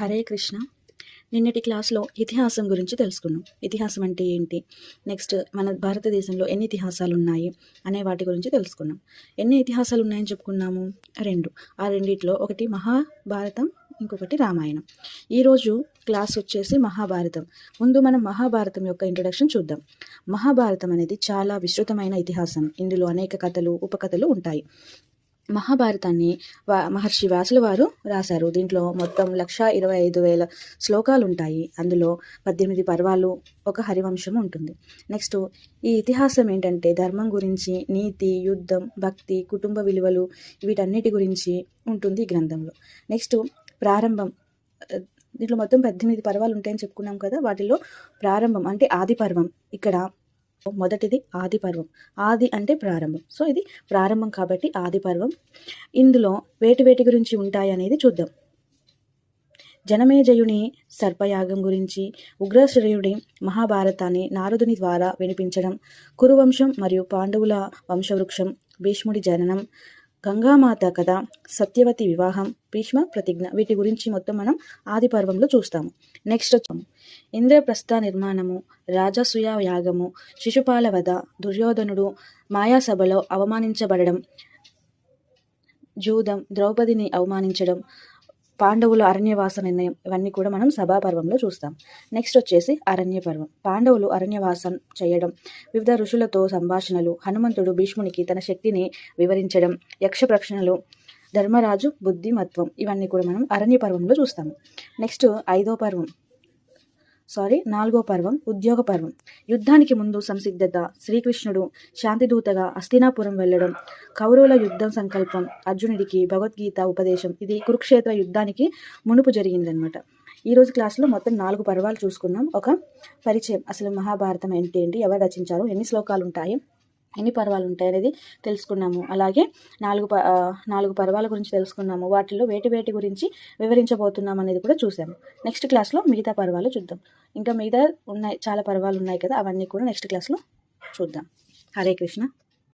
హరే కృష్ణ. నిన్నటి క్లాస్లో ఇతిహాసం గురించి తెలుసుకున్నాం. ఇతిహాసం అంటే ఏంటి? నెక్స్ట్ మన భారతదేశంలో ఎన్ని ఇతిహాసాలు ఉన్నాయి అనే వాటి గురించి తెలుసుకున్నాం. ఎన్ని ఇతిహాసాలు ఉన్నాయని చెప్పుకున్నాము? రెండు. ఆ రెండిట్లో ఒకటి మహాభారతం ఇంకొకటి రామాయణం. ఈరోజు క్లాస్ వచ్చేసి మహాభారతం. ముందు మనం మహాభారతం యొక్క ఇంట్రడక్షన్ చూద్దాం. మహాభారతం అనేది చాలా విస్తృతమైన ఇతిహాసం. ఇందులో అనేక కథలు ఉపకథలు ఉంటాయి. మహాభారతాన్ని వా మహర్షి వ్యాసుల వారు రాశారు. దీంట్లో మొత్తం లక్ష ఇరవై ఐదు వేల శ్లోకాలు ఉంటాయి అందులో పద్దెనిమిది పర్వాలు ఒక హరివంశం ఉంటుంది. నెక్స్ట్ ఈ ఇతిహాసం ఏంటంటే ధర్మం గురించి నీతి యుద్ధం భక్తి కుటుంబ విలువలు వీటన్నిటి గురించి ఉంటుంది ఈ గ్రంథంలో. నెక్స్ట్ ప్రారంభం. దీంట్లో మొత్తం పద్దెనిమిది పర్వాలు ఉంటాయని చెప్పుకున్నాం కదా వాటిలో ప్రారంభం అంటే ఆది పర్వం. ఇక్కడ మొదటిది ఆది పర్వం. ఆది అంటే ప్రారంభం. సో ఇది ప్రారంభం కాబట్టి ఆది పర్వం. ఇందులో వేటి వేటి గురించి ఉంటాయి అనేది చూద్దాం. జనమేజయుని సర్పయాగం గురించి ఉగ్రశ్రేయుడి మహాభారతాన్ని నారదుని ద్వారా వినిపించడం కురువంశం మరియు పాండవుల వంశవృక్షం భీష్ముడి జననం గంగామాత కథ సత్యవతి వివాహం భీష్మ ప్రతిజ్ఞ వీటి గురించి మొత్తం మనం ఆది పర్వంలో చూస్తాము. నెక్స్ట్ వచ్చాము. ఇంద్రప్రస్థ నిర్మాణము రాజసూయ యాగము శిశుపాల వధ దుర్యోధనుడు మాయాసభలో అవమానించబడడం జూదం ద్రౌపదిని అవమానించడం పాండవుల అరణ్యవాస నిర్ణయం ఇవన్నీ కూడా మనం సభాపర్వంలో చూస్తాం. నెక్స్ట్ వచ్చేసి అరణ్య పర్వం పాండవులు అరణ్యవాసం చేయడం వివిధ ఋషులతో సంభాషణలు హనుమంతుడు భీష్మునికి తన శక్తిని వివరించడం యక్ష ప్రక్షణలు ధర్మరాజు బుద్ధిమత్వం ఇవన్నీ కూడా మనం అరణ్య పర్వంలో చూస్తాము. నెక్స్ట్ ఐదో పర్వం. సారీ నాలుగో పర్వం ఉద్యోగ పర్వం. యుద్ధానికి ముందు సంసిద్ధత శ్రీకృష్ణుడు శాంతిదూతగా అస్తినాపురం వెళ్ళడం కౌరవుల యుద్ధం సంకల్పం అర్జునుడికి భగవద్గీత ఉపదేశం. ఇది కురుక్షేత్ర యుద్ధానికి మునుపు జరిగిందనమాట ఈరోజు క్లాస్లో మొత్తం నాలుగు పర్వాలు చూసుకున్నాం. ఒక పరిచయం. అసలు మహాభారతం ఏంటి ఏంటి? ఎవరు రచించారు? ఎన్ని శ్లోకాలు ఉంటాయి ఎన్ని పర్వాలు ఉంటాయి అనేది తెలుసుకున్నాము. అలాగే నాలుగు ప నాలుగు పర్వాల గురించి తెలుసుకున్నాము. వాటిలో వేటి వేటి గురించి వివరించబోతున్నాం అనేది కూడా చూసాము నెక్స్ట్ క్లాస్లో మిగతా పర్వాలు చూద్దాం. ఇంకా మిగతా ఉన్నాయి చాలా పర్వాలు ఉన్నాయి కదా అవన్నీ కూడా నెక్స్ట్ క్లాస్లో చూద్దాం. హరే కృష్ణ.